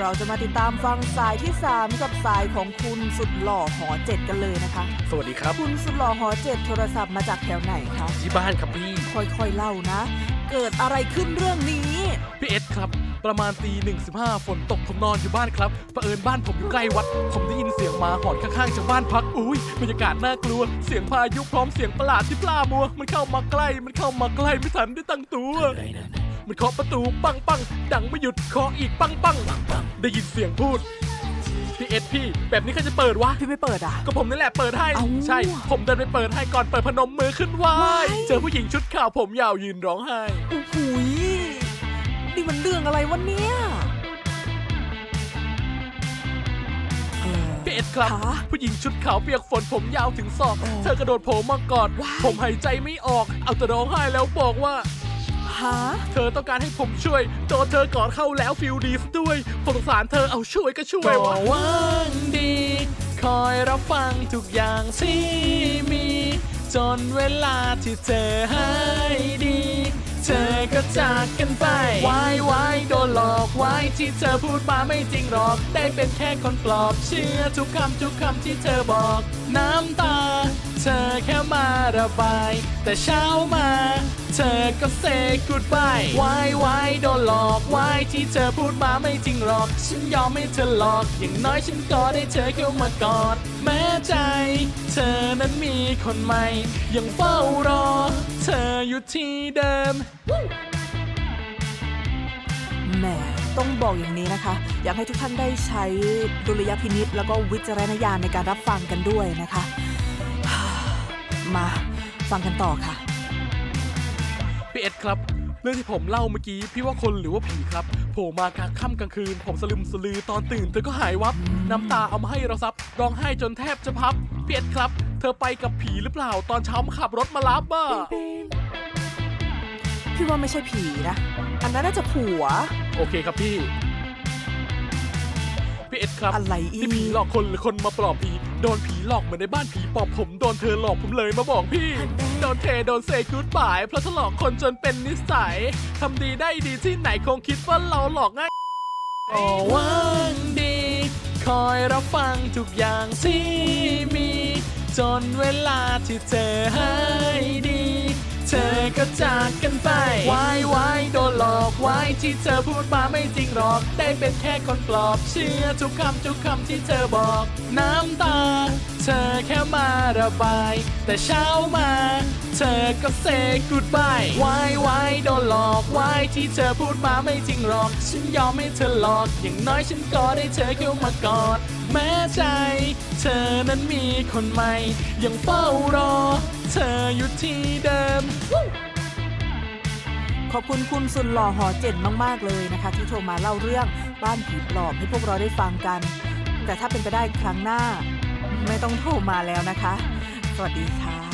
เราจะมาติดตามฟังสายที่ 3 กับสายของคุณสุดหล่อหอเจ็ดกันเลยนะคะ สวัสดีครับ คุณสุดหล่อหอเจ็ดโทรศัพท์มาจากแถวไหนคะที่บ้านครับพี่ ค่อยๆเล่านะ เกิดอะไรขึ้นเรื่องนี้ พี่เอสครับ ประมาณตีหนึ่งสิบห้าฝนตกผมนอนอยู่บ้านครับเผอิญบ้านผมอยู่ใกล้วัด ผมได้ยินเสียงหมาหอนข้างๆจากบ้านพักอุ้ยบรรยากาศน่ากลัว เสียงพายุพร้อมเสียงประหลาดที่ปลามัว มันเข้ามาใกล้มันเข้ามาใกล้ไม่ทันได้ตั้งตัว มันเคาะประตูปังปังดังไม่หยุดเคาะอีกปังปังได้ยินเสียงพูดพี่เอสพี่ แบบนี้ใครจะเปิดวะ พี่ไม่เปิดอะ ก็ผมนี่แหละเปิดให้เอ้าใช่ ผมเดินไปเปิดให้ก่อนเปิดพนมมือขึ้นไหว้ว้ายเจอผู้หญิงชุดขาวผมยาวยืนร้องไห้โอ้โหยนี่มันเรื่องอะไรวะเนี่ยเออพี่เอ็ดครับคะผู้หญิงชุดขาวเปียกฝนผมยาวถึงศอกโอ้เธอกระโดดโผล่มากอดว้ายผมหายใจไม่ออก เอาแต่ร้องไห้แล้วบอกว่า ฮะ เธอต้องการให้ผมช่วยโดนเธอกอดเข้าแล้วฟิลดีซะด้วย ผมสงสารเธอเอาช่วยก็ช่วยก็ว่างดี คอยรับฟังทุกอย่างที่มี จนเวลาที่เธอหายดี เธอก็จากกันไปวายวายโดนหลอกไว้ที่เธอพูดมาไม่จริงหรอก ได้เป็นแค่คนปลอบ เชื่อทุกคำทุกคำที่เธอบอก น้ำตา เธอแค่มาระบาย แต่เช้ามา เธอก็เซกูดบายวายวายโดนหลอกไว้ที่เธอพูดมาไม่จริงหรอก ฉันยอมให้เธอหลอก อย่างน้อยฉันก็ได้เธอเข้ามากอดแม้ใจ เธอนั้นมีคนใหม่ ยังเฝ้ารอ เธออยู่ที่เดิม แหมต้องบอกอย่างนี้นะคะ อยากให้ทุกท่านได้ใช้ดุลยพินิษแล้วก็วิจารณญาณในการรับฟังกันด้วยนะคะ มาฟังกันต่อค่ะ พี่เอ็ดครับ เรื่องที่ผมเล่าเมื่อกี้พี่ว่าคนหรือว่าผีครับโผล่มากลางค่ำกลางคืน ผมสลึมสลือตอนตื่นเธอก็หายวับ น้ำตาเอามาให้เราซับร้องไห้จนแทบจะพับพี่เอ็ดครับ เธอไปกับผีหรือเปล่า ตอนเช้ามาขับรถมารับอะพี่ว่าไม่ใช่ผีนะ อันนั้นน่าจะผัว โอเคครับพี่ พี่เอ็ดครับอะไรอีกนี่ผีหลอกคนหรือคนมาปลอบผีโดนผีหลอกเหมือนในบ้านผีปอบผมโดนเธอหลอกผมเลยมาบอกพี่โดนเทโดนเซกูดบายเพราะทะหลอกคนจนเป็นนิสัยทำดีได้ดีที่ไหนคงคิดว่าเราหลอกง่ายอ๋อว่างดี คอยรับฟังทุกอย่างที่มี จนเวลาที่เธอหายดี เธอก็จากกันไปวายวายโดนหลอกไว้ที่เธอพูดมาไม่จริงหรอก ได้เป็นแค่คนปลอบ เชื่อทุกคำทุกคำที่เธอบอก น้ำตา เธอแค่มาระบาย แต่เช้ามา เธอก็เซกูดบายวายวายโดนหลอกไว้ที่เธอพูดมาไม่จริงหรอก ฉันยอมให้เธอหลอก อย่างน้อยฉันก็ได้เธอเข้ามากอดแม้ใจ เธอนั้นมีคนใหม่ยังเฝ้ารอ เธออยู่ที่เดิม ขอบคุณคุณสุดหล่อหอเจ็ดมาก ๆ เลยนะคะ ที่โทรมาเล่าเรื่องบ้านผีปลอบให้พวกเราได้ฟังกัน แต่ถ้าเป็นไปได้ครั้งหน้า ไม่ต้องโทรมาแล้วนะคะ สวัสดีค่ะ